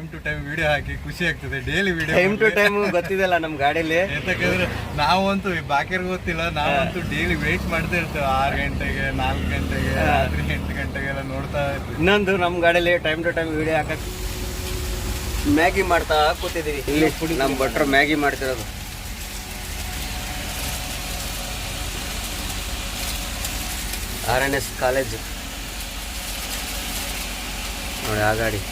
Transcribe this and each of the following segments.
Time to time video ಹಾಕಿ ಖುಷಿ ಆಗ್ತದೆ. Daily video time to time ಗೊತ್ತಿದೆಲ್ಲ ನಮ್ಮ ಗಾಡಿಲಿ? ಯಾಕಂದ್ರೆ ನಾವಂತೂ ಬಾಕಿರ್ ಗೊತ್ತಿಲ್ಲ ನಾವಂತೂ ಡೈಲಿ ವೇಟ್ ಮಾಡ್ತಾ ಇರ್ತೇವೆ. ಆರು ಗಂಟೆಗೆ ನಾಲ್ಕು ಗಂಟೆಗೆ ರಾತ್ರಿ ಎಂಟು ಗಂಟೆಗೆಲ್ಲ ನೋಡ್ತಾ ಇರ್ತೀವಿ. ಇನ್ನೊಂದು ನಮ್ಮ ಗಾಡೀಲಿ ಟೈಮ್ ಟು ಟೈಮ್ ವಿಡಿಯೋ ಹಾಕಕ್ ಮ್ಯಾಗಿ ಮಾಡ್ತಾ ಕೂತಿದ್ದೀವಿ ಇಲ್ಲಿ ನಮ್ಮ ಭಟ್ರು ಮ್ಯಾಗಿ ಮಾಡ್ತಿರೋದು. R N S college. ನೋಡಿ ಆ ಗಾಡಿ.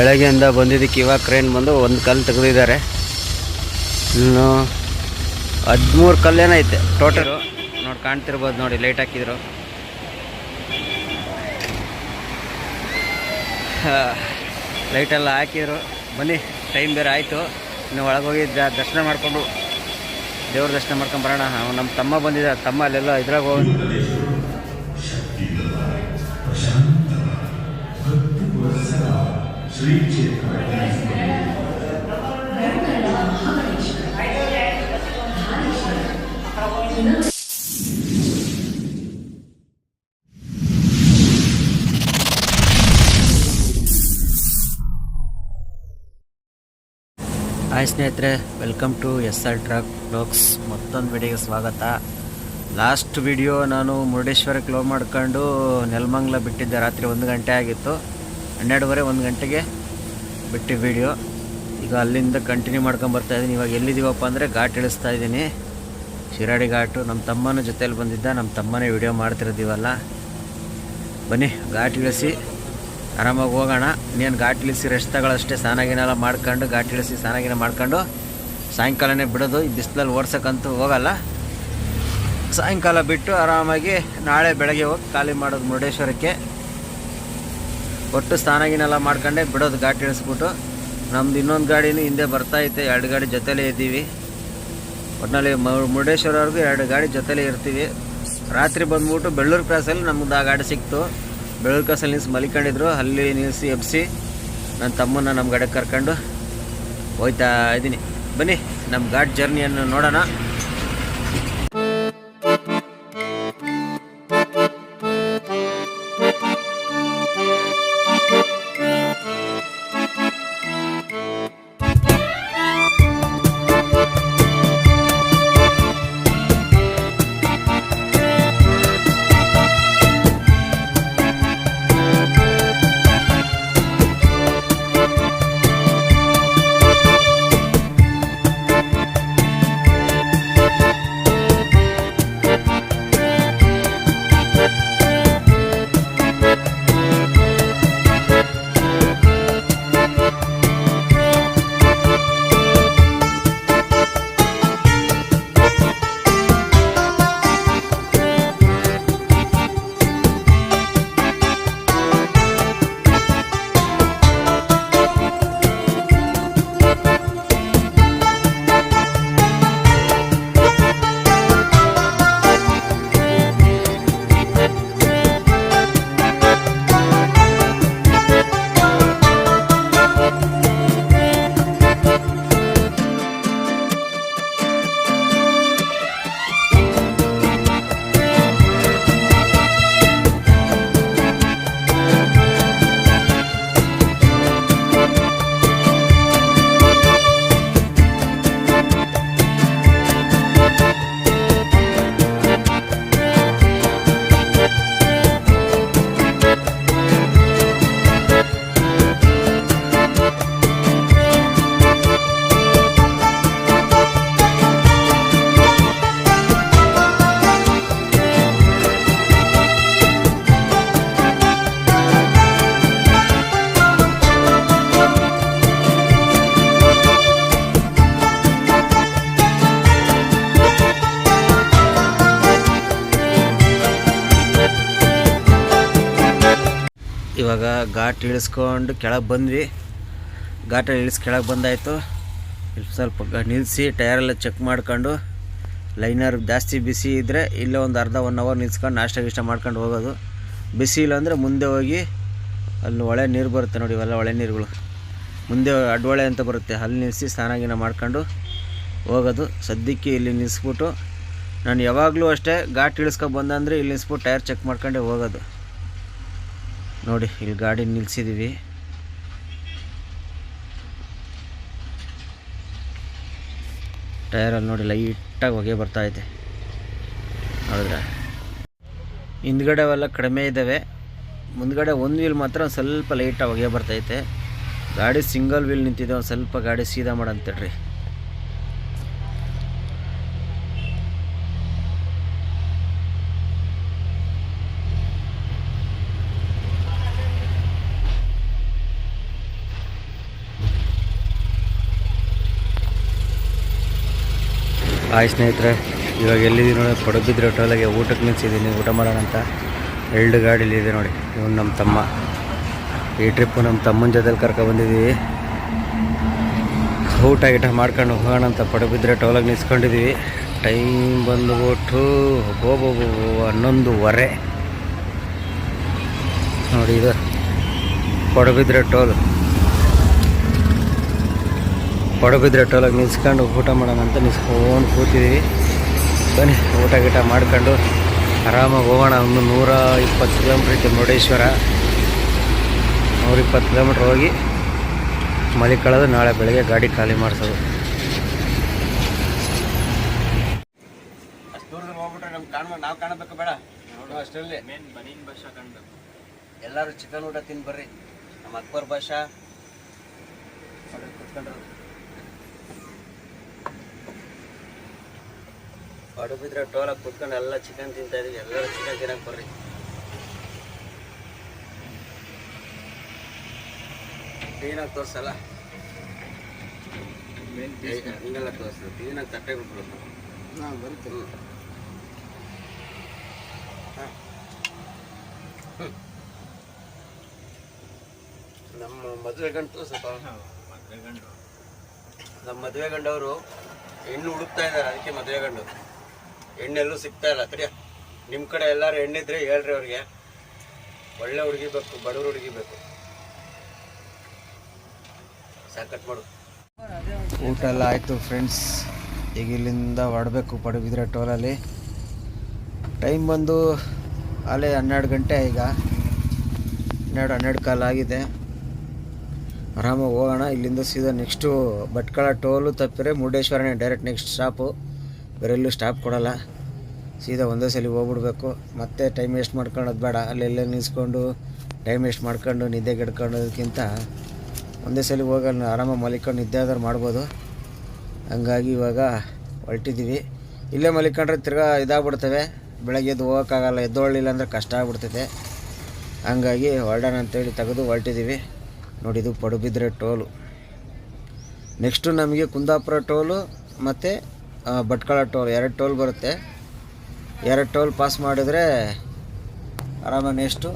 ಬೆಳಗ್ಗೆಯಿಂದ ಬಂದಿದ್ದಕ್ಕೆ ಇವಾಗ ಕ್ರೇನ್ ಬಂದು ಒಂದು ಕಲ್ಲು ತೆಗೆದಿದ್ದಾರೆ. ಇನ್ನು ಹದಿಮೂರು ಕಲ್ಲೇನೈತೆ ಟೋಟಲು ನೋಡಿ ಕಾಣ್ತಿರ್ಬೋದು ನೋಡಿ ಲೈಟ್ ಹಾಕಿದ್ರು. ಲೈಟೆಲ್ಲ ಹಾಕಿದ್ರು. ಬನ್ನಿ ಟೈಮ್ ಬೇರೆ ಆಯಿತು. ಇನ್ನು ಒಳಗೋಗಿ ದರ್ಶನ ಮಾಡಿಕೊಂಡು ದೇವ್ರ ದರ್ಶನ ಮಾಡ್ಕೊಂಡು ಬರೋಣ. ನಮ್ಮ ತಮ್ಮ ಬಂದಿದ್ದ ತಮ್ಮ ಅಲ್ಲೆಲ್ಲ ಇದ್ರಾಗ ಹೋಗಿ. ಹಾಯ್ ಸ್ನೇಹಿತರೆ welcome to S R truck blogs ಮತ್ತೊಂದು ವಿಡಿಯೋಗೆ ಸ್ವಾಗತ. ಲಾಸ್ಟ್ ವಿಡಿಯೋ ನಾನು ಮುರುಡೇಶ್ವರಕ್ಕೆ ಲೋ ಮಾಡ್ಕೊಂಡು ನೆಲಮಂಗ್ಲ ಬಿಟ್ಟಿದ್ದೆ, ರಾತ್ರಿ ಒಂದು ಗಂಟೆ ಆಗಿತ್ತು. ಹನ್ನೆರಡುವರೆ, ಒಂದು ಗಂಟೆಗೆ ಬಿಟ್ಟು ವಿಡಿಯೋ ಈಗ ಅಲ್ಲಿಂದ ಕಂಟಿನ್ಯೂ ಮಾಡ್ಕೊಂಡು ಇದ್ದೀನಿ. ಇವಾಗ ಎಲ್ಲಿದ್ದೀವಪ್ಪ ಅಂದರೆ ಘಾಟ್ ಇಳಿಸ್ತಾ ಇದ್ದೀನಿ. ಶಿರಾಡಿ ಘಾಟು ನಮ್ಮ ತಮ್ಮನ ಜೊತೆಯಲ್ಲಿ ಬಂದಿದ್ದ ನಮ್ಮ ತಮ್ಮನೇ ವಿಡಿಯೋ ಮಾಡ್ತಿರೋದಿವಲ್ಲ. ಬನ್ನಿ, ಘಾಟ್ ಇಳಿಸಿ, ಆರಾಮಾಗಿ ಹೋಗೋಣ. ಇನ್ನೇನು ಘಾಟ್ ಇಳಿಸಿ ರೆಸ್ಟ್ ತಗೊಳ್ಳೋಷ್ಟೇ ಮಾಡ್ಕೊಂಡು, ಘಾಟ್ ಇಳಿಸಿ, ಸ್ನಾನಗಿನ ಮಾಡ್ಕೊಂಡು, ಸಾಯಂಕಾಲನೇ ಬಿಡೋದು. ಈ ಬಿಸಿಲಲ್ಲಿ ಓಡ್ಸೋಕ್ಕಂತೂ ಹೋಗಲ್ಲ. ಸಾಯಂಕಾಲ ಬಿಟ್ಟು ಆರಾಮಾಗಿ ನಾಳೆ ಬೆಳಗ್ಗೆ ಹೋಗಿ ಖಾಲಿ ಮಾಡೋದು ಮುರುಡೇಶ್ವರಕ್ಕೆ. ಒಟ್ಟು ಸ್ನಾನಗಿನೆಲ್ಲ ಮಾಡ್ಕೊಂಡೆ, ಬಿಡೋದು ಘಾಟ್ ಇಳಿಸ್ಬಿಟ್ಟು. ನಮ್ದು ಇನ್ನೊಂದು ಗಾಡಿನೂ ಹಿಂದೆ ಬರ್ತಾ ಐತೆ ಎರಡು ಗಾಡಿ ಜೊತೆಲೇ ಇದ್ದೀವಿ. ಒಟ್ಟಿನಲ್ಲಿ ಮುರುಡೇಶ್ವರವರೆಗೂ ಎರಡು ಗಾಡಿ ಜೊತೆಲೇ ಇರ್ತೀವಿ. ರಾತ್ರಿ ಬಂದ್ಬಿಟ್ಟು ಬೆಳ್ಳೂರು ಕ್ರಾಸಲ್ಲಿ ನಮ್ದು ಆ ಗಾಡಿ ಸಿಕ್ತು. ಬೆಳ್ಳೂರು ಕ್ರಾಸಲ್ಲಿ ನಿಲ್ಸಿ ಮಲಿಕೊಂಡಿದ್ರು. ಅಲ್ಲಿ ನಿಲ್ಲಿಸಿ ಎಬ್ಸಿ ನನ್ನ ತಮ್ಮನ್ನ ನಮ್ಮ ಗಾಡಿಗೆ ಕರ್ಕೊಂಡು ಹೋಯ್ತಾ ಇದ್ದೀನಿ. ಬನ್ನಿ ನಮ್ಮ ಘಾಟ್ ಜರ್ನಿಯನ್ನು ನೋಡೋಣ. ಇವಾಗ ಘಾಟ್ ಇಳಿಸ್ಕೊಂಡು ಕೆಳಗೆ ಬಂದ್ವಿ. ಘಾಟ ಇಳಿಸಿ ಕೆಳಗೆ ಬಂದಾಯಿತು. ಸ್ವಲ್ಪ ನಿಲ್ಲಿಸಿ ಟಯರೆಲ್ಲ ಚೆಕ್ ಮಾಡ್ಕೊಂಡು ಲೈನರ್ ಜಾಸ್ತಿ ಬಿಸಿ ಇದ್ದರೆ ಇಲ್ಲೇ ಒಂದು ಅರ್ಧ ಒನ್ ಅವರ್ ನಿಲ್ಸ್ಕೊಂಡು ನಾಷ್ಟ ಗೀಷ್ಟ ಮಾಡ್ಕೊಂಡು ಹೋಗೋದು. ಬಿಸಿ ಇಲ್ಲ ಅಂದರೆ ಮುಂದೆ ಹೋಗಿ ಅಲ್ಲಿ ಒಳೆ ನೀರು ಬರುತ್ತೆ ನೋಡಿ ಇವೆಲ್ಲ ಒಳೆ ನೀರುಗಳು. ಮುಂದೆ ಅಡ್ವಳೆ ಅಂತ ಬರುತ್ತೆ. ಅಲ್ಲಿ ನಿಲ್ಲಿಸಿ ಸ್ನಾನ ಗೀನ ಮಾಡ್ಕೊಂಡು ಹೋಗೋದು. ಸದ್ಯಕ್ಕೆ ಇಲ್ಲಿ ನಿಲ್ಲಿಸ್ಬಿಟ್ಟು ನಾನು ಯಾವಾಗಲೂ ಅಷ್ಟೇ ಘಾಟ್ ಇಳಿಸ್ಕೊಂಡು ಬಂದಂದರೆ ಇಲ್ಲಿ ನಿಲ್ಲಿಸ್ಬಿಟ್ಟು ಟೈರ್ ಚೆಕ್ ಮಾಡ್ಕೊಂಡೇ ಹೋಗೋದು. ನೋಡಿ, ಇಲ್ಲಿ ಗಾಡಿ ನಿಲ್ಲಿಸಿದ್ದೀವಿ ಟೈರಲ್ಲಿ ನೋಡಿ ಲೈಟಾಗಿ ಹೊಗೆ ಬರ್ತಾಯಿದೆ ಹೌದ್ರ? ಹಿಂದ್ಗಡೆ ಅವೆಲ್ಲ ಕಡಿಮೆ ಇದ್ದಾವೆ. ಮುಂದ್ಗಡೆ ಒಂದು ವೀಲ್ ಮಾತ್ರ ಸ್ವಲ್ಪ ಲೈಟಾಗಿ ಹೊಗೆ ಬರ್ತೈತೆ ಗಾಡಿ ಸಿಂಗಲ್ ವೀಲ್ ನಿಂತಿದೆ, ಒಂದು ಸ್ವಲ್ಪ ಗಾಡಿ ಸೀದಾ ಮಾಡಂತೇಳ್ರಿ ಹಾಯ್ ಸ್ನೇಹಿತರೆ, ಇವಾಗ ಎಲ್ಲಿದ್ದೀವಿ ನೋಡಿ, ಪಡುಬಿದ್ರೆ ಹೋಟೆಲಾಗೆ ಊಟಕ್ಕೆ ನಿಲ್ಸಿದ್ದೀನಿ. ಊಟ ಮಾಡೋಣ ಅಂತ ಎರಡು ಗಾಡೀಲಿ ಇದೆ ನೋಡಿ, ಇವನು ನಮ್ಮ ತಮ್ಮ. ಈ ಟ್ರಿಪ್ಪು ನಮ್ಮ ತಮ್ಮನ ಜೊತೆಲಿ ಕರ್ಕೊಬಂದಿದ್ದೀವಿ ಊಟ ಗೀಟ ಮಾಡ್ಕೊಂಡು ಹೋಗೋಣ ಅಂತ ಪಡುಬಿದ್ರೆ ಟೋಲಾಗಿ ನಿಲ್ಸ್ಕೊಂಡಿದ್ದೀವಿ ಟೈಮ್ ಬಂದುಬಿಟ್ಟು ಹೋಗೋಬೋ ಹನ್ನೊಂದುವರೆ. ನೋಡಿ ಇದು, ಪಡುಬಿದ್ರೆ ಟೋಲ್ ಪಡುಬಿದ್ರೆ ಟೋಲಾಗಿ ನಿಲ್ಸ್ಕೊಂಡು ಊಟ ಮಾಡೋಣ ಅಂತ ನಿಲ್ಸ್ಕೊಂಡು ಕೂತಿದ್ದೀವಿ ಬನ್ನಿ, ಊಟ ಗೀಟ ಮಾಡ್ಕೊಂಡು ಆರಾಮಾಗಿ ಹೋಗೋಣ. ಒಂದು ನೂರ ಇಪ್ಪತ್ತು ಕಿಲೋಮೀಟ್ರ್ ಇತ್ತು ಮುರುಡೇಶ್ವರ. ನೂರಿಪ್ಪತ್ತು ಕಿಲೋಮೀಟ್ರ್ ಹೋಗಿ ಮಲಿಕೊಳ್ಳೋದು ನಾಳೆ ಬೆಳಗ್ಗೆ ಗಾಡಿ ಖಾಲಿ ಮಾಡಿಸೋದು. ಎಲ್ಲರೂ ಚಿಕನ್ ಊಟ ತಿಂದು ಬರ್ರಿ. ನಮ್ಮ ಅಕ್ಬರ್ ಭಾಷಾ. ನೋಡಿ ಪಡುಬಿದ್ರೆ ಟೋಲಾಗಿ ಕುತ್ಕೊಂಡು ಎಲ್ಲ ಚಿಕನ್ ತಿಂತಾ ಇದೀವಿ. ಎಲ್ಲರೂ ಚಿಕನ್ ತಿನ್ನಕ್ಕೆ ಬರ್ರಿ. ಕ್ಲೀನಾಗಿ ತೋರಿಸಲ್ಲ? ಹಿಂಗೆಲ್ಲ ತೋರಿಸ್ತದೆ ಕ್ಲೀನಾಗಿ ತಟ್ಟೆ ಬಿಟ್ಬಿಡೋದು ಹಾಂ ಬರ್ತೀವಿ ನಮ್ಮ ಮದುವೆ ಗಂಟು ಸ್ವಲ್ಪ ಮದುವೆ ಗಂಡು ನಮ್ಮ ಮದುವೆ ಗಂಡವರು ಹೆಣ್ಣು ಹುಡುಕ್ತಾ ಇದ್ದಾರೆ. ಅದಕ್ಕೆ ಮದುವೆ ಗಂಡು. ಹೆಣ್ಣೆಲ್ಲೂ ಸಿಗ್ತಾ ಇಲ್ಲ. ಸರಿಯಾ? ನಿಮ್ಮ ಕಡೆ ಎಲ್ಲರೂ ಹೆಣ್ಣಿದ್ರೆ ಹೇಳ್ರಿ ಅವ್ರಿಗೆ. ಒಳ್ಳೆ ಹುಡುಗಿ ಬೇಕು, ಬಡವ್ರ ಹುಡುಗಿ ಬೇಕು. ಸಾಕಟ್ ಮಾಡು. ಊಟ ಎಲ್ಲ ಆಯಿತು ಫ್ರೆಂಡ್ಸ್ ಈಗ ಇಲ್ಲಿಂದ ಹೊರಡಬೇಕು ಪಡುಬಿದ್ರೆ ಟೋಲಲ್ಲಿ ಟೈಮ್ ಬಂದು ಅಲ್ಲೇ ಹನ್ನೆರಡು ಗಂಟೆ ಈಗ. ಹನ್ನೆರಡು ಹನ್ನೆರಡು ಕಾಲ ಆಗಿದೆ. ಆರಾಮಾಗಿ ಹೋಗೋಣ. ಇಲ್ಲಿಂದ ಸೀದಾ ನೆಕ್ಸ್ಟು ಭಟ್ಕಳ ಟೋಲು ತಪ್ಪಿರೆ ಮುರುಡೇಶ್ವರನೇ ಡೈರೆಕ್ಟ್ ನೆಕ್ಸ್ಟ್ ಸ್ಟಾಪು ಬೇರೆ ಎಲ್ಲೂ ಸ್ಟಾಪ್ ಕೊಡಲ್ಲ. ಸೀದಾ ಒಂದೇ ಸಲ ಹೋಗ್ಬಿಡ್ಬೇಕು. ಮತ್ತೆ ಟೈಮ್ ವೇಸ್ಟ್ ಮಾಡ್ಕೊಳ್ಳೋದು ಬೇಡ. ಅಲ್ಲೆಲ್ಲ ನಿಲ್ಸ್ಕೊಂಡು ಟೈಮ್ ವೇಸ್ಟ್ ಮಾಡ್ಕೊಂಡು ನಿದ್ದೆ ಗೆಡ್ಕೊಳ್ಳೋದಕ್ಕಿಂತ ಒಂದೇ ಸಲ ಹೋಗಲ್ಲ ಆರಾಮಾಗಿ ಮಲಿಕೊಂಡು ನಿದ್ದೆ ಆದ್ರೂ ಮಾಡ್ಬೋದು. ಹಂಗಾಗಿ ಇವಾಗ ಹೊರಟಿದ್ದೀವಿ. ಇಲ್ಲೇ ಮಲಿಕೊಂಡ್ರೆ ತಿರ್ಗಾ ಇದಾಗ್ಬಿಡ್ತವೆ. ಬೆಳಗ್ಗೆ ಎದ್ದು ಹೋಗೋಕ್ಕಾಗಲ್ಲ. ಎದ್ದೊಳ್ಳಿಲ್ಲ ಅಂದರೆ ಕಷ್ಟ ಆಗ್ಬಿಡ್ತೈತೆ. ಹಂಗಾಗಿ ಹೊರಡೋಣ ಅಂತೇಳಿ ತೆಗೆದು ಹೊರಟಿದ್ದೀವಿ. ನೋಡಿ, ಇದು ಪಡುಬಿದ್ರೆ ಟೋಲು. ನೆಕ್ಸ್ಟು ನಮಗೆ ಕುಂದಾಪುರ ಟೋಲು ಮತ್ತು ಭಟ್ಕಳ ಟೋಲ್, ಎರಡು ಟೋಲ್ ಬರುತ್ತೆ. ಎರಡು ಟೋಲ್ ಪಾಸ್ ಮಾಡಿದರೆ ಆರಾಮ ನೆಕ್ಸ್ಟು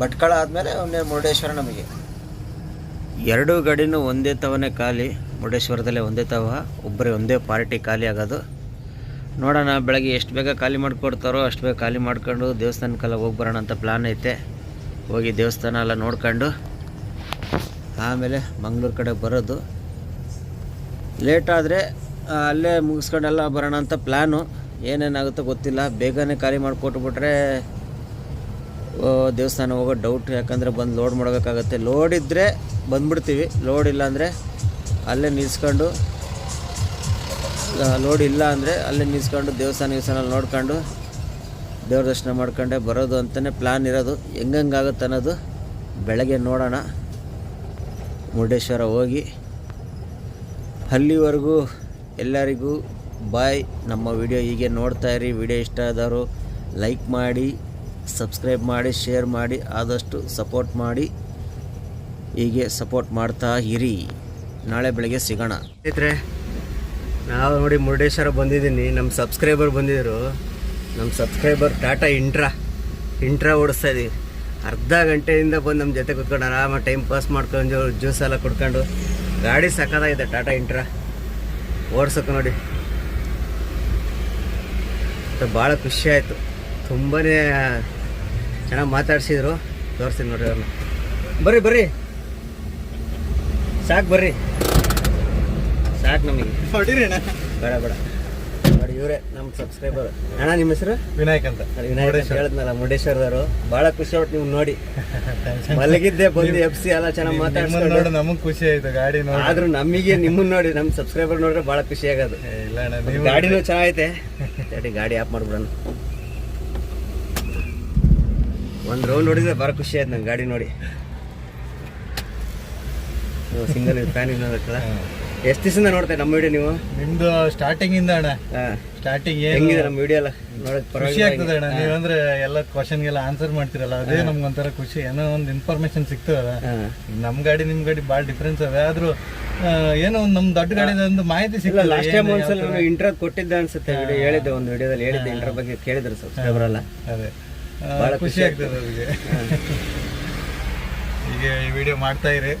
ಭಟ್ಕಳ ಆದಮೇಲೆ ಒಂದೇ ಮುರುಡೇಶ್ವರ ನಮಗೆ. ಎರಡೂ ಗಾಡಿನೂ ಒಂದೇ ತವನೇ ಖಾಲಿ, ಮುರುಡೇಶ್ವರದಲ್ಲೇ ಒಂದೇ ತವ, ಒಬ್ಬರೇ ಒಂದೇ ಪಾರ್ಟಿ ಖಾಲಿ ಆಗೋದು. ನೋಡೋಣ, ಬೆಳಗ್ಗೆ ಎಷ್ಟು ಬೇಗ ಖಾಲಿ ಮಾಡಿಕೊಡ್ತಾರೋ ಅಷ್ಟು ಬೇಗ ಖಾಲಿ ಮಾಡ್ಕೊಂಡು ದೇವಸ್ಥಾನಕ್ಕೆಲ್ಲ ಹೋಗಿ ಬರೋಣ ಅಂತ ಪ್ಲ್ಯಾನ್ ಐತೆ. ಹೋಗಿ ದೇವಸ್ಥಾನ ಎಲ್ಲ ನೋಡ್ಕೊಂಡು, ಆಮೇಲೆ ಮಂಗಳೂರು ಕಡೆ ಬರೋದು. ಲೇಟಾದರೆ ಅಲ್ಲೇ ಮುಗಿಸ್ಕೊಂಡೆಲ್ಲ ಬರೋಣ ಅಂತ ಪ್ಲ್ಯಾನು ಏನೇನಾಗುತ್ತೋ ಗೊತ್ತಿಲ್ಲ. ಬೇಗನೆ ಖಾಲಿ ಮಾಡಿಕೊಟ್ಬಿಟ್ರೆ ದೇವಸ್ಥಾನ ಹೋಗೋ ಡೌಟ್ ಯಾಕಂದರೆ ಬಂದು ಲೋಡ್ ಮಾಡಬೇಕಾಗತ್ತೆ. ಲೋಡ್ ಇದ್ದರೆ ಬಂದ್ಬಿಡ್ತೀವಿ. ಲೋಡ್ ಇಲ್ಲ ಅಂದರೆ ಅಲ್ಲೇ ನಿಲ್ಸ್ಕೊಂಡು ಲೋಡ್ ಇಲ್ಲ ಅಂದರೆ ಅಲ್ಲೇ ನಿಲ್ಸ್ಕೊಂಡು ದೇವಸ್ಥಾನ ದೇವಸ್ಥಾನ ನೋಡ್ಕೊಂಡು, ದೇವ್ರ ದರ್ಶನ ಮಾಡ್ಕೊಂಡೆ ಬರೋದು ಅಂತಲೇ ಪ್ಲ್ಯಾನ್ ಇರೋದು. ಹೆಂಗಂಗಾಗುತ್ತೆ ಅನ್ನೋದು ಬೆಳಗ್ಗೆ ನೋಡೋಣ. ಮುರುಡೇಶ್ವರ ಹೋಗಿ, ಅಲ್ಲಿವರೆಗೂ ಎಲ್ಲರಿಗೂ ಬಾಯ್. ನಮ್ಮ ವಿಡಿಯೋ ಹೀಗೆ ನೋಡ್ತಾ ಇರಿ. ವಿಡಿಯೋ ಇಷ್ಟ ಆದವರು ಲೈಕ್ ಮಾಡಿ, ಸಬ್ಸ್ಕ್ರೈಬ್ ಮಾಡಿ, ಶೇರ್ ಮಾಡಿ, ಆದಷ್ಟು ಸಪೋರ್ಟ್ ಮಾಡಿ. ಹೀಗೆ ಸಪೋರ್ಟ್ ಮಾಡ್ತಾ ಇರಿ. ನಾಳೆ ಬೆಳಗ್ಗೆ ಸಿಗೋಣ. ಸ್ನೇಹಿತರೆ, ನಾವು ನೋಡಿ ಮುರುಡೇಶ್ವರ ಬಂದಿದ್ದೀನಿ. ನಮ್ಮ ಸಬ್ಸ್ಕ್ರೈಬರ್ ಬಂದಿದ್ದರು ನಮ್ಮ ಸಬ್ಸ್ಕ್ರೈಬರ್ ಟಾಟಾ ಇಂಟ್ರಾ. ಇಂಟ್ರಾ ಓಡಿಸ್ತಾ ಇದ್ದೀವಿ. ಅರ್ಧ ಗಂಟೆಯಿಂದ ಬಂದು ನಮ್ಮ ಜೊತೆ ಕುತ್ಕೊಂಡು ಆರಾಮಾಗಿ ಟೈಮ್ ಪಾಸ್ ಮಾಡ್ಕೊಂಡು, ಜ್ಯೂಸ್ ಎಲ್ಲ ಕುಡ್ಕೊಂಡು. ಗಾಡಿ ಸಕ್ಕದಾಗಿದೆ ಟಾಟಾ ಇಂಟ್ರಾ. ಓಡ್ಸೋಕೆ ನೋಡಿ. ಭಾಳ ಖುಷಿ ಆಯಿತು. ತುಂಬಾ ಚೆನ್ನಾಗಿ ಮಾತಾಡಿಸಿದ್ರು. ತೋರಿಸ್ತೀನಿ ನೋಡಿ ಅವ್ರನ್ನ. ಬರ್ರಿ ಬರ್ರಿ. ಸಾಕು ಬರ್ರಿ. ಸಾಕು ನಮಗೆ. ಬೇಡ ಬೇಡ. ಇವರೇ ನಮ್ಮ ಸಬ್ಸ್ಕ್ರೈಬರ್ ಅಣ್ಣ ನಿಮ್ಮ ಹೆಸರು? ವಿನಾಯಕ್ ಅಂತ. ವಿನಾಯಕ್ ಅಂತ ಹೇಳಿದ್ನಲ್ಲ ಮುರುಡೇಶ್ವರದವರು. ಬಹಳ ಖುಷಿ ಆಯ್ತು ನೀವು ನೋಡಿ. ಮಲಗಿದ್ದೆ ಬಂದು ಎಫ್ ಸಿ ಎಲ್ಲ ಚೆನ್ನಾಗಿ ಮಾತಾಡ್ಸ್ಕೊಂಡು. ನಮಗ್ ಖುಷಿ ಆಯ್ತು ಗಾಡಿ ಆದ್ರೂ ನಮಗೆ ನಿಮ್ಮನ್ನ ನೋಡಿ ನಮ್ಮ ಸಬ್ಸ್ಕ್ರೈಬರ್ ನೋಡಿದ್ರೆ ಬಹಳ ಖುಷಿ ಆಗೋದು. ಗಾಡಿನೂ ಚೆನ್ನಾಗೈತೆ. ಗಾಡಿ ಆಫ್ ಮಾಡ್ಬಿಡೋಣ. ಒಂದು ರೌಂಡ್ ನೋಡಿದ್ರೆ ಭಾಳ ಖುಷಿ ಆಯ್ತು ನಂಗೆ ಗಾಡಿ ನೋಡಿ. ಸಿಂಗಲ್ ಫ್ಯಾನ್ ಇನ್ನೋದಕ್ಕಲ್ಲ ಎಷ್ಟು ದಿವಸದಿಂದ ನೋಡ್ತಾ ನಮ್ಮ ವಿಡಿಯೋ ನೀವು? ನಿಮ್ದು ಸ್ಟಾರ್ಟಿಂಗ್ ಇಂದ ಅಣ್ಣ. ಸ್ಟಾರ್ಟಿಂಗ್ ಹೆಂಗಿದೆ ನಮ್ಮ ವಿಡಿಯೋ ಎಲ್ಲ? ನೋಡಕ್ ಖುಷಿ ಆಗ್ತದೆ ಅಣ್ಣ. ನೀವಂದ್ರೆ ಎಲ್ಲ ಕ್ವಶನ್ಗೆಲ್ಲ ಆನ್ಸರ್ ಮಾಡ್ತಿರಲ್ಲ ಅದೇ ನಮ್ಗೆ ಒಂಥರ ಖುಷಿ. ಏನೋ ಒಂದು ಇನ್ಫಾರ್ಮೇಶನ್ ಸಿಗ್ತದಲ್ಲ ನಮ್ಮ ನಮ್ ಗಾಡಿ ನಿಮ್ ಗಾಡಿ ಭಾಳ ಡಿಫ್ರೆನ್ಸ್ ಅದ ಆದ್ರೂ ಏನೋ ಒಂದು ನಮ್ ದೊಡ್ಡ ಗಾಡಿ ಒಂದು ಮಾಹಿತಿ ಸಿಗಲ್ಲ ಲಾಸ್ಟ್ ಟೈಮ್ ಒಂದ್ಸಲ ನಾನು ಇಂಟ್ರೋ ಕೊಟ್ಟಿದ್ದೆ ಅನ್ಸುತ್ತೆ ವಿಡಿಯೋ ಹೇಳಿದ್ದೆ ಒಂದು ವಿಡಿಯೋದಲ್ಲಿ ಹೇಳಿದ್ದೆ ಇಂಟ್ರೋ ಬಗ್ಗೆ ಕೇಳಿದ್ರು ಸಬ್ಸ್ಕ್ರೈಬರ್ ಎಲ್ಲ. ಅದೇ. ಭಾಳ ಖುಷಿ ಆಗ್ತದೆ. ಅದಕ್ಕೆ ಈಗ ಈ ವಿಡಿಯೋ ಮಾಡ್ತಾ ಇರಿ.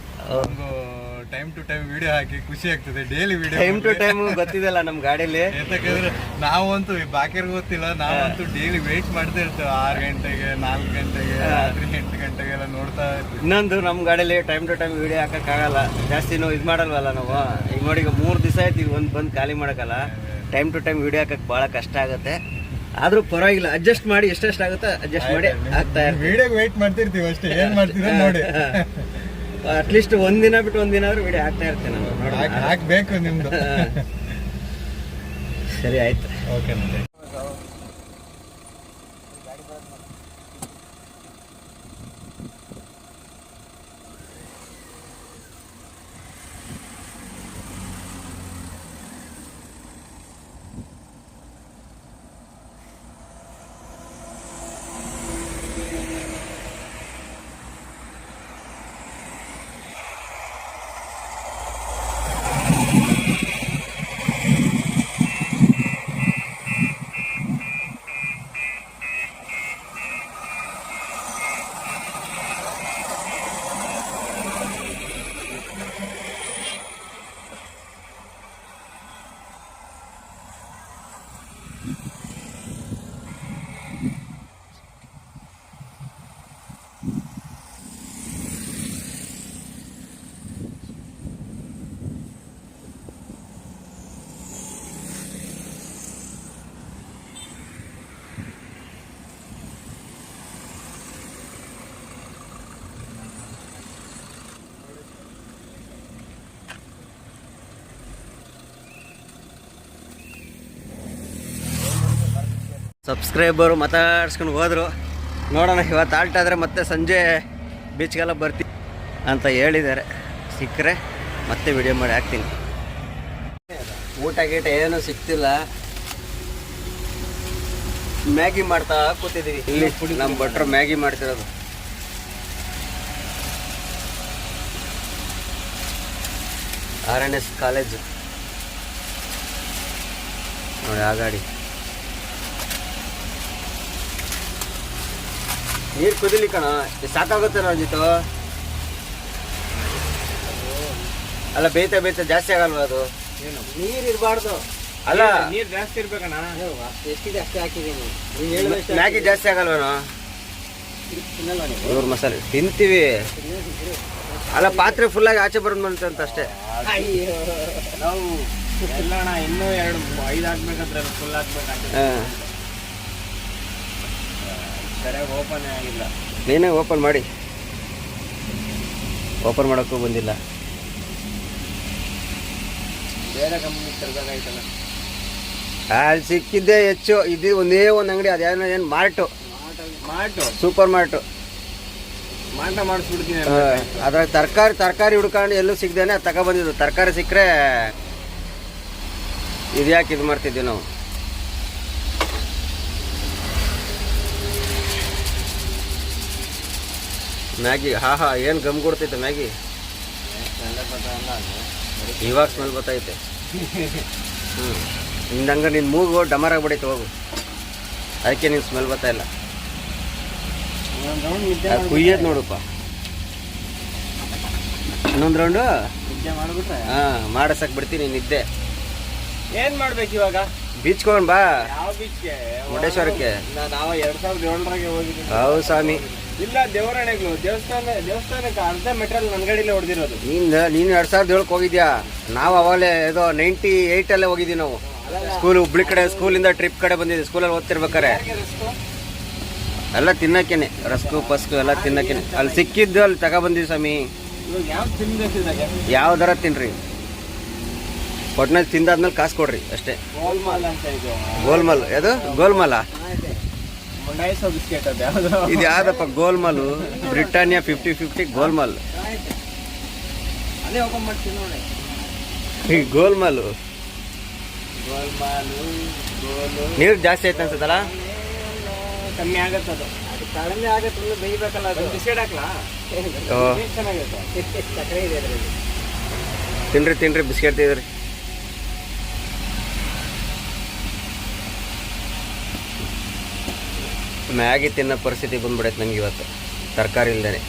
ಟೈಮ್ ಟು ಟೈಮ್ ವಿಡಿಯೋ ಹಾಕಿ ಖುಷಿ ಆಗ್ತದೆ daily video time to time ಗೊತ್ತಿದೆಲ್ಲ ನಮ್ಮ ಗಾಡಿಯಲ್ಲಿ ಯಾಕಂದ್ರೆ ನಾವಂತೂ ಬಾಕಿರ್ ಗೊತ್ತಿಲ್ಲ ನಾವಂತೂ ಡೈಲಿ ವೇಟ್ ಮಾಡ್ತಾ ಇರ್ತೇವೆ. ಆರು ಗಂಟೆಗೆ ನಾಲ್ಕು ಗಂಟೆಗೆ ರಾತ್ರಿ ಎಂಟು ಗಂಟೆಗೆಲ್ಲ ನೋಡ್ತಾ ಇರ್ತೀವಿ. ಇನ್ನೊಂದು ನಮ್ಮ ಗಾಡಿಯಲ್ಲಿ ಟೈಮ್ ಟು ಟೈಮ್ ವಿಡಿಯೋ ಹಾಕಕ್ಕಾಗಲ್ಲ ಜಾಸ್ತಿ ನಾವು ಇದು ಮಾಡಲ್ವಲ್ಲ ನಾವು? ಈಗ ನೋಡಿ ಈಗ ಮೂರು ದಿವಸ ಆಯ್ತು ಈಗ ಒಂದು ಬಂದು ಖಾಲಿ ಮಾಡೋಕ್ಕಲ್ಲ ಟೈಮ್ ಟು ಟೈಮ್ ವಿಡಿಯೋ ಹಾಕಕ್ಕೆ ಭಾಳ ಕಷ್ಟ ಆಗುತ್ತೆ. ಆದ್ರೂ ಪರವಾಗಿಲ್ಲ ಅಡ್ಜಸ್ಟ್ ಮಾಡಿ ಎಷ್ಟೆಷ್ಟು ಆಗುತ್ತೋ ಅಡ್ಜಸ್ಟ್ ಮಾಡಿ ಆಗ್ತಾ ಇರ್ತೀವಿ. ವಿಡಿಯೋಗೆ ವೇಟ್ ಮಾಡ್ತಿರ್ತೀವಿ ಅಷ್ಟೇ. ಏನ್ ಮಾಡ್ತೀವಿ ನೋಡಿ. ಅಟ್ಲೀಸ್ಟ್ ಒಂದಿನ ಬಿಟ್ಟು ಒಂದಿನ ಆದ್ರೂ ವಿಡಿಯೋ ಹಾಕ್ತಾ ಇರ್ತೇನೆ ನಾನು. ನೋಡಿ ಹಾಕ್ಬೇಕು ನಿಮ್ದು. ಸರಿ ಆಯ್ತು. ಓಕೆ ಸಬ್ಸ್ಕ್ರೈಬರು ಮಾತಾಡ್ಸ್ಕೊಂಡು ಹೋದರು. ನೋಡೋಣ ಇವತ್ತು ಆಲ್ಟಾದರೆ ಮತ್ತೆ ಸಂಜೆ ಬೀಚ್ಗೆಲ್ಲ ಬರ್ತೀವಿ ಅಂತ ಹೇಳಿದ್ದಾರೆ. ಸಿಕ್ಕರೆ ಮತ್ತೆ ವಿಡಿಯೋ ಮಾಡಿ ಹಾಕ್ತೀನಿ. ಊಟ ಗೀಟ ಏನೂ ಸಿಗ್ತಿಲ್ಲ ಮ್ಯಾಗಿ ಮಾಡ್ತಾ ಕೂತಿದ್ದೀವಿ ಇಲ್ಲಿ ನಮ್ಮ ಭಟ್ರು ಮ್ಯಾಗಿ ಮಾಡ್ತಿರೋದು. R N S college. ನೋಡಿ ಆ ಗಾಡಿ. ನೀರು ಕುದಿಲಿ ಕಣ ಸಾಕಾಗುತ್ತೆ ರಂಜಿತು ಅಲ್ಲ ಬೇಯ್ತಾ ಬೇಯ್ತಾ ಜಾಸ್ತಿ ಆಗಲ್ವಾ ಅದು? ನೀರು ಇರಬಾರ್ದು. ಅಲ್ಲ. ನೀರ್ ಜಾಸ್ತಿ ಇರ್ಬೇಕಣ್ಣ. ಎಷ್ಟಿದೆ ಅಷ್ಟೇ ಹಾಕಿದ್ದೀನಿ. ಮ್ಯಾಗಿ ಜಾಸ್ತಿ ಆಗಲ್ವೇನೋ ಇವ್ರ ಮಸಾಲೆ. ತಿಂತೀವಿ. ಅಲ್ಲ ಪಾತ್ರೆ ಫುಲ್ಲಾಗಿ ಆಚೆ ಬರೋದು ಅಂತ ಅಷ್ಟೇ. ನಾವು ಇನ್ನೂ ಎರಡು ಐದು ಹಾಕ್ಬೇಕಂದ್ರೆ ಫುಲ್ ಹಾಕ್ಬೇಕಾಗ್ತದೆ ಹಾಂ. ಸರಿಯಾಗಿ ಓಪನ್ ಆಗಿಲ್ಲ. ನೀನೇ ಓಪನ್ ಮಾಡಿ. ಓಪನ್ ಮಾಡೋಕ್ಕೂ ಬಂದಿಲ್ಲ. ಬೇರೆ ತರಬೇಕಾಯ್ತಲ್ಲ ಅಲ್ಲಿ ಸಿಕ್ಕಿದ್ದೆ ಹೆಚ್ಚು. ಇದು ಒಂದೇ ಒಂದು ಅಂಗಡಿ ಅದೇನೋ ಏನು ಮಾರ್ಟು ಮಾರ್ಟು ಸೂಪರ್ ಮಾರ್ಟು ಮಾಟ ಮಾಡಿಸ್ಬಿಡ್ತೀನಿ ಅದ್ರಾಗ ತರಕಾರಿ ತರಕಾರಿ ಹುಡ್ಕೊಂಡು ಎಲ್ಲೂ ಸಿಗ್ದೇನೆ ಅದು ತಗೊಬಂದಿದ್ದು. ತರಕಾರಿ ಸಿಕ್ಕರೆ ಇದು ಯಾಕೆ ಇದು ಮಾಡ್ತಿದ್ವಿ ನಾವು? ಮ್ಯಾಗಿ ಹಾ ಹಾ ಏನು ಗಮ್ ಕೊಡ್ತೈತೆ ಮ್ಯಾಗಿ? ಇವಾಗ ಸ್ಮೆಲ್ ಬರ್ತೈತೆ ಹ್ಞೂ ನಿಂದಂಗ ನಿನ್ನ ಮೂಗು ಡಮರ್ ಆಗ್ಬಿಡೈತೆ ಹೋಗು. ಅದಕ್ಕೆ ನೀನು ಸ್ಮೆಲ್ ಬರ್ತಾ ಇಲ್ಲ. ಕುಯ್ಯದ್ ನೋಡಪ್ಪ. ಇನ್ನೊಂದು ರೌಂಡು ಹಾ ಮಾಡಸಕ್ ಬಿಡ್ತೀನಿ ನಿದ್ದೆ. ಏನ್ ಮಾಡ್ಬೇಕು ಇವಾಗ? ಬೀಚ್ಕೊಂಡು ಬಾ. ಮುರುಡೇಶ್ವರಕ್ಕೆ. ಹೌದು ಸ್ವಾಮಿ. ಇಲ್ಲ ದೇವರಣೆಗಳು. ದೇವಸ್ಥಾನ ದೇವಸ್ಥಾನಕ್ಕೆ ಅರ್ಧ ಮೆಟೀರಿಯಲ್ ನನ್ನ ಗಾಡಿಲೇ ಹೊಡೆದಿರೋದು. ನೀನು ನೀನು ಎರಡು ಸಾವಿರದ ಏಳಕ್ಕೆ ಹೋಗಿದ್ಯಾ? ನಾವು ಅವಾಗಲೇ ಏದೋ ನೈಂಟಿ ಏಯ್ಟಲ್ಲೇ ಹೋಗಿದ್ವಿ ನಾವು. ಸ್ಕೂಲ್ ಹುಬ್ಳಿ ಕಡೆ ಸ್ಕೂಲಿಂದ ಟ್ರಿಪ್ ಕಡೆ ಬಂದಿದ್ವಿ. ಸ್ಕೂಲಲ್ಲಿ ಓದ್ತಿರ್ಬೇಕಾರೆ. ಎಲ್ಲ ತಿನ್ನಕ್ಕೇನೆ. ರಸ್ಕು ಪಸ್ಕು ಎಲ್ಲ ತಿನ್ನಕ್ಕೇನೆ. ಅಲ್ಲಿ ಸಿಕ್ಕಿದ್ದು ಅಲ್ಲಿ ತಗೊಬಂದಿವಿ ಸ್ವಾಮಿ. ಯಾವ ದರ ಯಾವ್ದಾರ ತಿನ್ರಿ? ಒಟ್ನಲ್ಲಿ ತಿಂದಾದ್ಮೇಲೆ ಕಾಸು ಕೊಡ್ರಿ ಅಷ್ಟೇ. ಗೋಲ್ಮಾಲ್ ಅಂತ ಇದು. ಗೋಲ್ಮಲ್. ಬಿಸ್ಕೆಟ್ ಅದು ಯಾವ್ದು ಇದು ಯಾವ್ದಪ್ಪ Golmaal? Britannia fifty fifty Golmaal. ಅದೇ ಓಪನ್ ಮಾಡ್ತೀನಿ ನೋಡಿ. ಈ ಗೋಲ್ಮಲು. ಗೋಲ್ಮಾಲು ಗೋಲು. ನೀರು ಜಾಸ್ತಿ ಆಯ್ತು ಅನ್ಸುತ್ತಲ್ಲ? ಕಮ್ಮಿ ಆಗತ್ತೆ ಅದು. ಅದು ಕಡಿಮೆ ಆಗತ್ತೆ ಬೇಯಬೇಕಲ್ಲ ಅದು. ಬಿಸ್ಕೆಟ್ ಹಾಕ್ಲಾ? ಓ. ಚೆನ್ನಾಗುತ್ತೆ ಸಕ್ಕರೆ ಇದೆ ಅದರಲ್ಲಿ. ತಿನ್ರಿ ತಿನ್ರಿ ಬಿಸ್ಕೆಟ್ ತಿನ್ರಿ. ಮ್ಯಾಗಿ ತಿನ್ನೋ ಪರಿಸ್ಥಿತಿ ಬಂದ್ಬಿಡೈತೆ ನಂಗೆ ಇವತ್ತು. ತರಕಾರಿ ಇಲ್ಲದೇ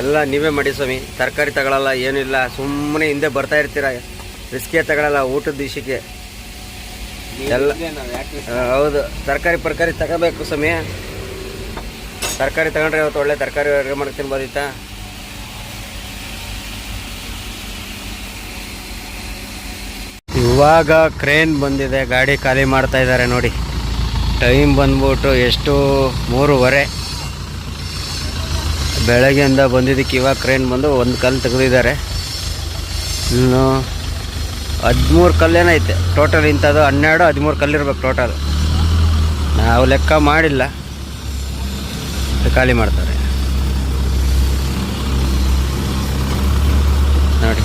ಎಲ್ಲ ನೀವೇ ಮಾಡಿ ಸ್ವಾಮಿ. ತರಕಾರಿ ತಗೊಳ್ಳಲ್ಲ ಏನಿಲ್ಲ. ಸುಮ್ಮನೆ ಹಿಂದೆ ಬರ್ತಾ ಇರ್ತೀರ? ರಿಸ್ಕೇ ತಗೊಳ್ಳಲ್ಲ ಊಟದ ದಿಶೆಗೆ ಎಲ್ಲ ಹೌದು. ತರಕಾರಿ ಪರ್ಕಾರಿ ತಗೋಬೇಕು ಸ್ವಾಮಿ. ತರಕಾರಿ ತಗೊಂಡ್ರೆ ಇವತ್ತು ಒಳ್ಳೆ ತರಕಾರಿ ಅಡುಗೆ ಮಾಡಿ ತಿನ್ಬೋದಿತ್ತಾ? ಇವಾಗ ಕ್ರೇನ್ ಬಂದಿದೆ ಗಾಡಿ ಖಾಲಿ ಮಾಡ್ತಾ ಇದ್ದಾರೆ ನೋಡಿ. ಟೈಮ್ ಬಂದ್ಬಿಟ್ಟು ಎಷ್ಟು? ಮೂರುವರೆ. ಬೆಳಗ್ಗೆಯಿಂದ ಬಂದಿದ್ದಕ್ಕೆ ಇವಾಗ ಕ್ರೇನ್ ಬಂದು ಒಂದು ಕಲ್ಲು ತೆಗೆದಿದ್ದಾರೆ. ಇನ್ನು ಹದಿಮೂರು ಕಲ್ಲೇನೈತೆ ಟೋಟಲ್ ಇಂಥದ್ದು ಹನ್ನೆರಡು, ಹದಿಮೂರು ಕಲ್ಲಿರ್ಬೇಕು ಟೋಟಲ್ ನಾವು ಲೆಕ್ಕ ಮಾಡಿಲ್ಲ. ಖಾಲಿ ಮಾಡ್ತಾರೆ ನೋಡಿ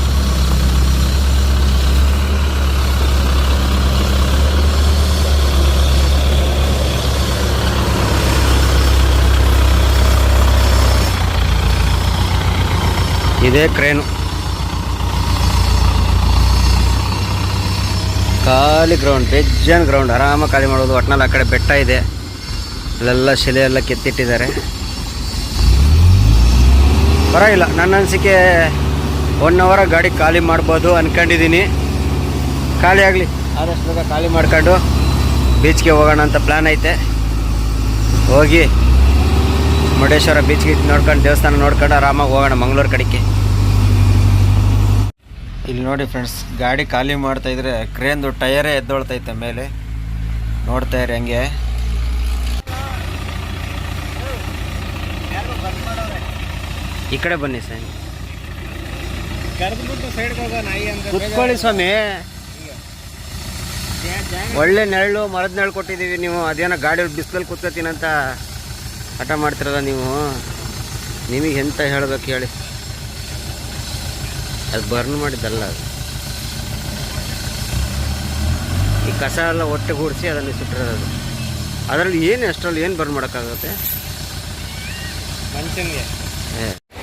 ಇದೇ ಕ್ರೇನು. ಖಾಲಿ ಗ್ರೌಂಡ್ ಬೆಜ್ಜನ್ ಗ್ರೌಂಡ್ ಆರಾಮಾಗಿ ಖಾಲಿ ಮಾಡೋದು. ಒಟ್ನಲ್ಲಿ ಆ ಕಡೆ ಬೆಟ್ಟ ಇದೆ. ಅಲ್ಲೆಲ್ಲ ಶಿಲೆ ಎಲ್ಲ ಕೆತ್ತಿಟ್ಟಿದ್ದಾರೆ. ಪರವಾಗಿಲ್ಲ, ನನ್ನ ಅನಿಸಿಕೆ ಒನ್ ಅವರ ಗಾಡಿ ಖಾಲಿ ಮಾಡ್ಬೋದು ಅಂದ್ಕೊಂಡಿದ್ದೀನಿ ಖಾಲಿ ಆಗಲಿ. ಆದಷ್ಟು ಬೇಗ ಖಾಲಿ ಮಾಡ್ಕೊಂಡು ಬೀಚ್ಗೆ ಹೋಗೋಣ ಅಂತ ಪ್ಲ್ಯಾನ್ ಐತೆ. ಹೋಗಿ ಮುರುಡೇಶ್ವರ ಬೀಚ್ಗೆ ನೋಡ್ಕೊಂಡು ದೇವಸ್ಥಾನ ನೋಡ್ಕೊಂಡು ಆರಾಮಾಗಿ ಹೋಗೋಣ ಮಂಗಳೂರು ಕಡೆಗೆ. ಇಲ್ಲಿ ನೋಡಿ ಫ್ರೆಂಡ್ಸ್ ಗಾಡಿ ಖಾಲಿ ಮಾಡ್ತಾ ಇದ್ರೆ ಕ್ರೇನ್ದು ಟಯರೇ ಎದ್ದೊಳ್ತೈತೆ ಮೇಲೆ. ನೋಡ್ತಾ ಇರಿ ಹಂಗೆ. ಈ ಕಡೆ ಬನ್ನಿ ಅಂತ ಕುತ್ಕೊಳ್ಳಿ ಸ್ವಾಮಿ. ಒಳ್ಳೆ ನೆರಳು, ಮರದ ನೆರಳು ಕೊಟ್ಟಿದ್ದೀವಿ ನೀವು. ಅದೇನೋ ಗಾಡಿ ಬಿಸಿಲಲ್ಲಿ ಕೂತ್ಕೋತೀನಂತ ಹಠ ಮಾಡ್ತಿರಲ್ಲ ನೀವು? ನಿಮಗೆ ಎಂತ ಹೇಳಬೇಕು ಹೇಳಿ. ಅದು ಬರ್ನ್ ಮಾಡಿದ್ದಲ್ಲ ಅದು. ಈ ಕಸ ಎಲ್ಲ ಒಟ್ಟೆಗೂಡಿಸಿ ಅದನ್ನು ಸುಟ್ಟಿರೋದು. ಅದರಲ್ಲಿ ಏನು ಅಷ್ಟರಲ್ಲಿ ಏನು ಬರ್ನ್ ಮಾಡೋಕ್ಕಾಗುತ್ತೆ? ಮನುಷ್ಯನಿಗೆ.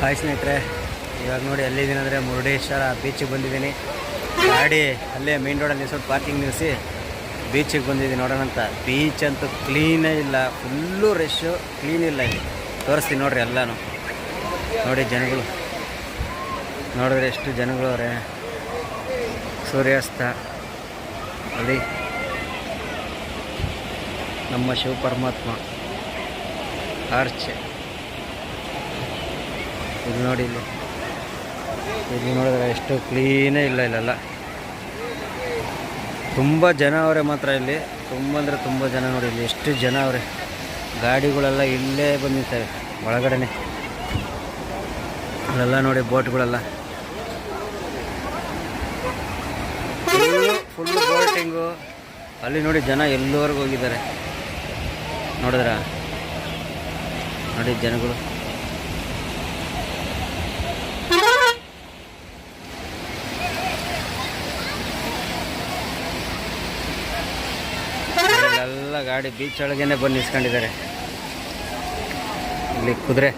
ಹಾಯ್ ಸ್ನೇಹಿತರೆ ಇವಾಗ ನೋಡಿ ಎಲ್ಲಿದ್ದೀನಿ ಅಂದರೆ ಮುರುಡೇಶ್ವರ ಬೀಚಿಗೆ ಬಂದಿದ್ದೀನಿ. ಗಾಡಿ ಅಲ್ಲೇ ಮೇನ್ ರೋಡಲ್ಲಿ ಸ್ವಲ್ಪ ಪಾರ್ಕಿಂಗ್ ನಿಲ್ಲಿಸಿ ಬೀಚಿಗೆ ಬಂದಿದ್ದೀನಿ. ನೋಡೋಣ ಅಂತ. ಬೀಚ್ ಅಂತೂ ಕ್ಲೀನೇ ಇಲ್ಲ. ಫುಲ್ಲು ರಶ್ಶು ಕ್ಲೀನ್ ಇಲ್ಲ ಇಲ್ಲಿ. ತೋರಿಸ್ತೀನಿ ನೋಡ್ರಿ ಎಲ್ಲನೂ. ನೋಡಿ ಜನಗಳು. ನೋಡಿದ್ರೆ ಎಷ್ಟು ಜನಗಳು ಅವರೇ. ಸೂರ್ಯಾಸ್ತ. ಅಲ್ಲಿ ನಮ್ಮ ಶಿವ ಪರಮಾತ್ಮ ಆರ್ಚ್. ಇದು ನೋಡಿ ಇಲ್ಲಿ. ಇಲ್ಲಿ ನೋಡಿದ್ರೆ ಎಷ್ಟು ಕ್ಲೀನೇ ಇಲ್ಲ ಇಲ್ಲೆಲ್ಲ. ತುಂಬ ಜನ ಅವರೇ ಮಾತ್ರ ಇಲ್ಲಿ. ತುಂಬ ಅಂದರೆ ತುಂಬ ಜನ ನೋಡಿ ಇಲ್ಲಿ. ಎಷ್ಟು ಜನ ಅವರೇ. ಗಾಡಿಗಳೆಲ್ಲ ಇಲ್ಲೇ ಬಂದಿರ್ತವೆ. ಒಳಗಡೆನೆ. ಅಲ್ಲೆಲ್ಲ ನೋಡಿ ಬೋಟ್ಗಳೆಲ್ಲ ಫುಲ್ಲು ಫುಲ್ಲು ಅಲ್ಲಿ ನೋಡಿ ಜನ ಎಲ್ಲವರೆಗೂ ಹೋಗಿದ್ದಾರೆ. ನೋಡಿದ್ರ? ನೋಡಿ ಜನಗಳು. ಎಲ್ಲ ಗಾಡಿ ಬೀಚ್ ಒಳಗೇನೆ ಬಂದು ನಿಲ್ಸ್ಕೊಂಡಿದ್ದಾರೆ. ಇಲ್ಲಿ ಕುದುರೆ.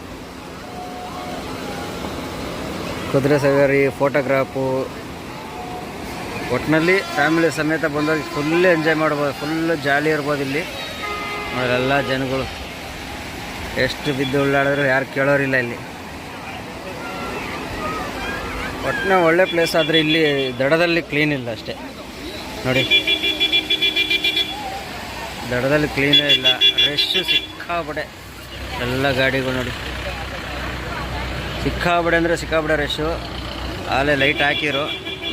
ಕುದುರೆ ಸವಾರಿ ಫೋಟೋಗ್ರಾಫು ಒಟ್ಟಿನಲ್ಲಿ ಫ್ಯಾಮಿಲಿ ಸಮೇತ ಬಂದಾಗ ಫುಲ್ ಎಂಜಾಯ್ ಮಾಡ್ಬೋದು ಫುಲ್ ಜಾಲಿ ಇರ್ಬೋದು ಇಲ್ಲಿ. ಅವರೆಲ್ಲ ಜನಗಳು ಎಷ್ಟು ಬಿದ್ದು ಉಳ್ಳಾಡಿದ್ರು ಯಾರು ಕೇಳೋರಿಲ್ಲ ಇಲ್ಲಿ. ಒಟ್ಟಿನ ಒಳ್ಳೆ ಪ್ಲೇಸ್ ಆದರೆ ಇಲ್ಲಿ ದಡದಲ್ಲಿ ಕ್ಲೀನ್ ಇಲ್ಲ ಅಷ್ಟೇ. ನೋಡಿ. ದಡದಲ್ಲಿ ಕ್ಲೀನೇ ಇಲ್ಲ. ರಶ್ ಸಿಕ್ಕಾಬಡೆ ಎಲ್ಲ ಗಾಡಿಗಳು ನೋಡಿ. ಸಿಕ್ಕಾಬಡೆ ಅಂದರೆ ಸಿಕ್ಕಾಬಡೆ ರಶ್ಶು ಆಲೇ ಲೈಟ್ ಹಾಕಿರು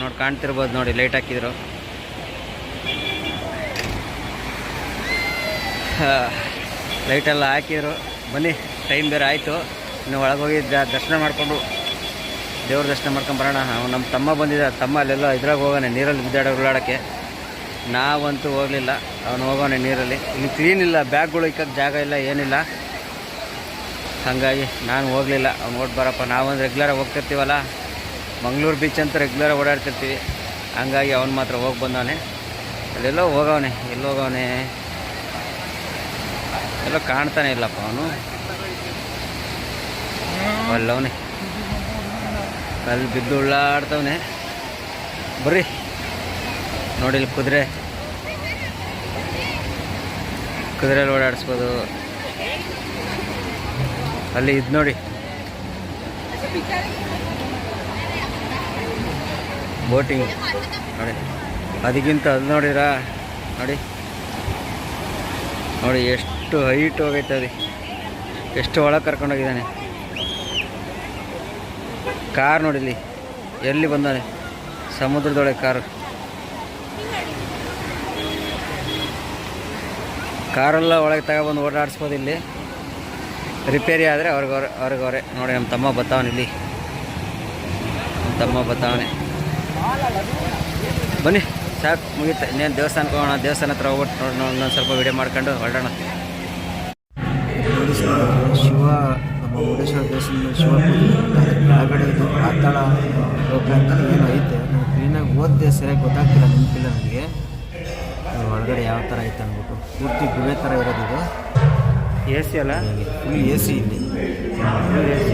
ನೋಡಿ ಕಾಣ್ತಿರ್ಬೋದು ನೋಡಿ ಲೈಟ್ ಹಾಕಿದ್ರು. ಲೈಟೆಲ್ಲ ಹಾಕಿದ್ರು. ಬನ್ನಿ ಟೈಮ್ ಬೇರೆ ಆಯಿತು. ಇನ್ನು ಒಳಗೋಗಿ ಹೋಗಿ ದರ್ಶನ ಮಾಡಿಕೊಂಡು, ದೇವ್ರ ದರ್ಶನ ಮಾಡ್ಕೊಂಡು ಬರೋಣ. ಅವ್ನು ನಮ್ಮ ತಮ್ಮ ಬಂದಿದ್ದ ತಮ್ಮ ಅಲ್ಲೆಲ್ಲ ಇದ್ರಾಗ ಹೋಗೋಣ ನೀರಲ್ಲಿ ಬಿದ್ದಾಡ ಉಳ್ಳಾಡೋಕ್ಕೆ ನಾವಂತೂ ಹೋಗಲಿಲ್ಲ. ಅವನು ಹೋಗೋಣ ನೀರಲ್ಲಿ. ಇಲ್ಲಿ ಕ್ಲೀನ್ ಇಲ್ಲ ಬ್ಯಾಗ್ಗಳು ಇಕ್ಕಕ್ಕೆ ಜಾಗ ಇಲ್ಲ, ಏನಿಲ್ಲ. ಹಾಗಾಗಿ ನಾನು ಹೋಗಲಿಲ್ಲ. ಅವ್ನು ಓಟ್ ಬರಪ್ಪ. ನಾವೊಂದು ರೆಗ್ಯುಲರಾಗಿ ಹೋಗ್ತಿರ್ತೀವಲ್ಲ. ಮಂಗಳೂರು ಬೀಚ್ ಅಂತ ರೆಗ್ಯುಲರ್ ಓಡಾಡ್ತಿರ್ತೀವಿ. ಹಂಗಾಗಿ ಅವನು ಮಾತ್ರ ಹೋಗಿ ಬಂದವನೆ. ಅಲ್ಲೆಲ್ಲೋ ಹೋಗವನೆ, ಎಲ್ಲಿ ಹೋಗವನೆ. ಎಲ್ಲೋ ಕಾಣ್ತಾನೆ ಇಲ್ಲಪ್ಪ ಅವನು. ಅಲ್ಲವನೆ. ಅಲ್ಲಿ ಬಿದ್ದು ಉಳ್ಳಾಡ್ತವನೆ. ಬರ್ರಿ. ನೋಡಿ ಇಲ್ಲಿ ಕುದುರೆ. ಕುದುರೆಲಿ ಓಡಾಡಿಸ್ಬೋದು. ಅಲ್ಲಿ ಇದು ನೋಡಿ. ಬೋಟಿಂಗ್. ನೋಡಿ. ಅದಕ್ಕಿಂತ ಅದು ನೋಡಿರಾ? ನೋಡಿ. ನೋಡಿ ಎಷ್ಟು ಹೈಟ್ ಹೋಗೈತೆ ಅದು. ಎಷ್ಟು ಒಳಗೆ ಕರ್ಕೊಂಡೋಗಿದ್ದಾನೆ ಕಾರ್ ನೋಡಿಲಿ ಎಲ್ಲಿ ಬಂದಾನೆ? ಸಮುದ್ರದೊಳಗೆ ಕಾರು. ಕಾರೆಲ್ಲ ಒಳಗೆ ತಗೊಬಂದು ಓಡಾಡಿಸ್ಬೋದು ಇಲ್ಲಿ. ರಿಪೇರಿ ಆದರೆ ಅವ್ರಿಗವ್ರೆ ಅವ್ರಿಗವ್ರೆ ನೋಡಿ ನಮ್ಮ ತಮ್ಮ ಬತ್ತಾವನೆ ಇಲ್ಲಿ ನಮ್ಮ ತಮ್ಮ ಬತ್ತಾವನೆ. ಬನ್ನಿ ಸಾಕು ಮುಗಿತೆ. ಇನ್ನೇನು ದೇವಸ್ಥಾನಕ್ಕೆ ಹೋಗೋಣ ದೇವಸ್ಥಾನ ಹತ್ರ ಹೋಗ್ಬಿಟ್ಟು ನೋಡಿ ಇನ್ನೊಂದು ಸ್ವಲ್ಪ ವಿಡಿಯೋ ಮಾಡ್ಕೊಂಡು ಹೊರಡೋಣ. ಶಿವ ನಮ್ಮ ಮುರುಡೇಶ್ವರ ದೇವಸ್ಥಾನ ಶಿವ ಕೆಳಗಡೆ ಇದು ಪಾತಾಳ ಲೋಕ ಅಂತ ಏನೋ ಐತೆ. ನಾವು ಕ್ಲೀನಾಗಿ ಓದಿದೆ ಸರಿಯಾಗಿ ಗೊತ್ತಾಗ್ತಿಲ್ಲ ನೆನಪಿಲ್ಲ ನನಗೆ. ಒಳಗಡೆ ಯಾವ ಥರ ಐತೆ ಅಂದ್ಬಿಟ್ಟು ಪೂರ್ತಿ ಗುಹೆ ಥರ ಇರೋದು ಇದು. ಎ ಸಿ ಅಲ್ಲ? ಫುಲ್ ಎ ಸಿ ಇಲ್ಲಿ. ಫುಲ್ ಎ ಸಿ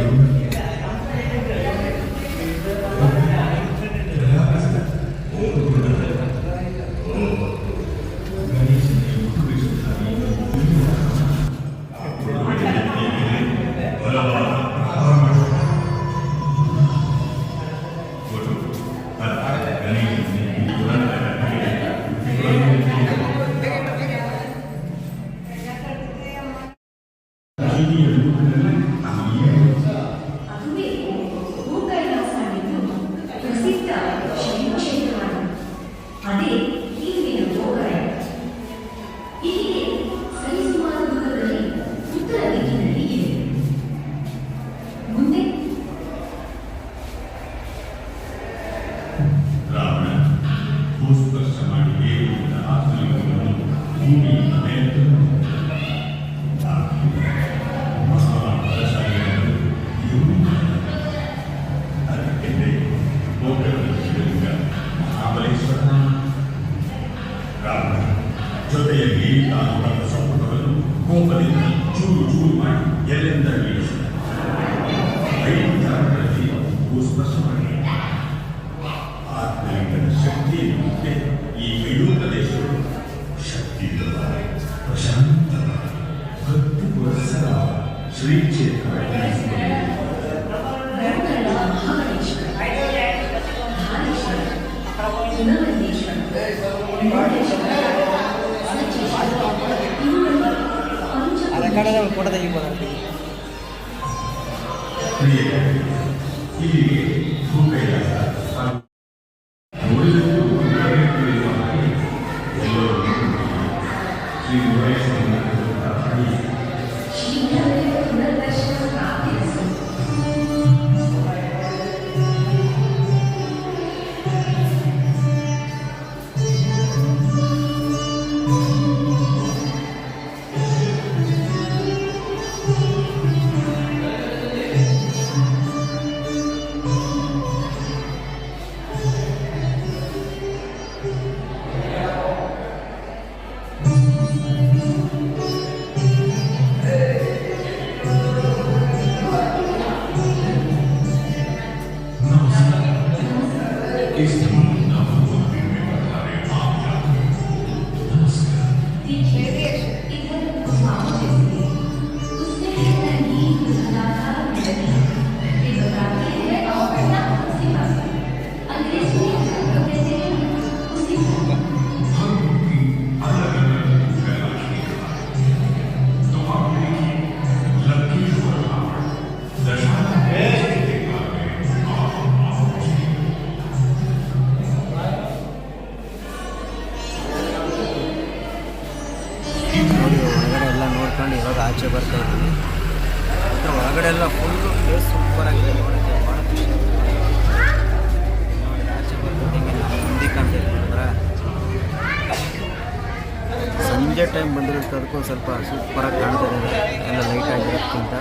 ಸ್ವಲ್ಪ ಸೂಪರಾಗಿ ಕಾಣ್ತಾ ಇದೆ ಎಲ್ಲ ಲೈಟ್ ಆಗಿರೋದ್ಕಿಂತ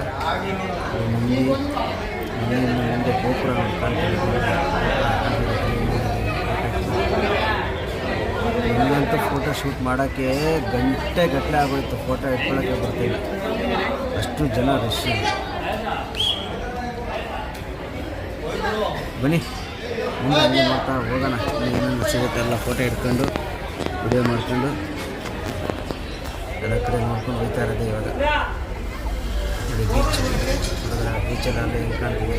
ಅದು ಮಂದಿ ಗೋಪುರ ಇಲ್ಲಂತೂ ಫೋಟೋ ಶೂಟ್ ಮಾಡೋಕ್ಕೆ ಗಂಟೆ ಗಟ್ಟಲೆ ಆಗೋಯ್ತು ಫೋಟೋ ಇಟ್ಕೊಳ್ಳೋಕ್ಕೆ ಬರ್ತೀವಿ ಅಷ್ಟು ಜನ ರಶ್ ಬನ್ನಿ. ಮುಂದೆ ಮಾಡ್ತಾ ಹೋಗೋಣ. ಏನೇನು ಸಿಗುತ್ತೆ ಎಲ್ಲ ಫೋಟೋ ಇಟ್ಕೊಂಡು ವಿಡಿಯೋ ಮಾಡ್ಕೊಂಡು. ಎಲ್ಲ ಕಡೆ ನೋಡ್ಕೊಂಡು ಹೋಗ್ತಾ ಇರೋದು ಇವಾಗ. ನೋಡಿ ಬೀಚ್ ಬೀಚಲ್ಲಿ ಅಲ್ಲಿ ಕಾಣ್ತೀವಿ